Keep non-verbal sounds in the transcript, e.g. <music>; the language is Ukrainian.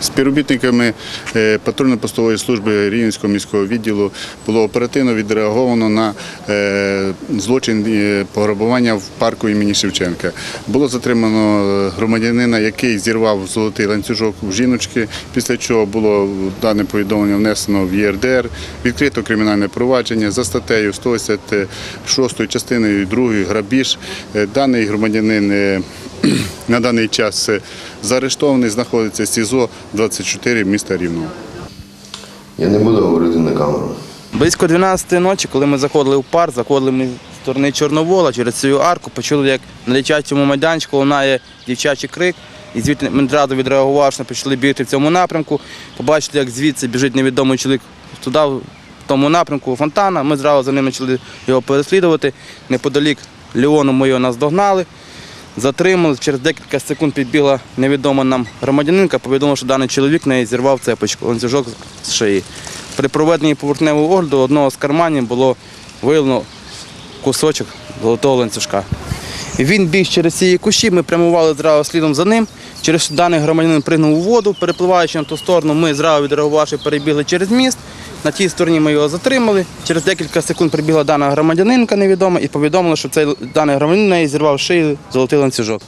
Співробітниками е, патрульно-постової служби Рівненського міського відділу було оперативно відреаговано на е, злочин е, пограбування в парку імені Шевченка. Було затримано громадянина, який зірвав золотий ланцюжок в жіночки, після чого було дане повідомлення внесено в ЄРДР, відкрито кримінальне провадження за статтею 186 частиною 2 грабіж. Даний громадянин <clears throat> на даний час е, заарештований, знаходиться СІЗО 24 міста Рівного. Я не буду говорити на камеру. Близько 12-ї ночі, коли ми заходили в парк, заходили ми з сторони Чорновола через цю арку, почули, як на дитячому майданчику лунає дівчачий крик. І звідти ми одразу відреагувавши, почали бігти в цьому напрямку. Побачили, як звідси біжить невідомий чоловік туди, в тому напрямку фонтана. Ми зразу за ним почали його переслідувати. Неподалік Леону ми його наздогнали, затримали. Через декілька секунд підбігла невідома нам громадянинка, повідомила, що даний чоловік неї зірвав цепочку, ланцюжок з шиї. При проведенні поверхневого огляду одного з карманів було виявлено кусочок золотого ланцюжка. Він біг через ці кущі, ми прямували зразу слідом за ним. Через даний громадянин пригнув у воду, перепливаючи на ту сторону, ми зразу відреагувавши, перебігли через міст. На тій стороні ми його затримали. Через декілька секунд прибігла дана громадянинка невідома і повідомила, що цей даний громадянин неї зірвав шию, золотий ланцюжок.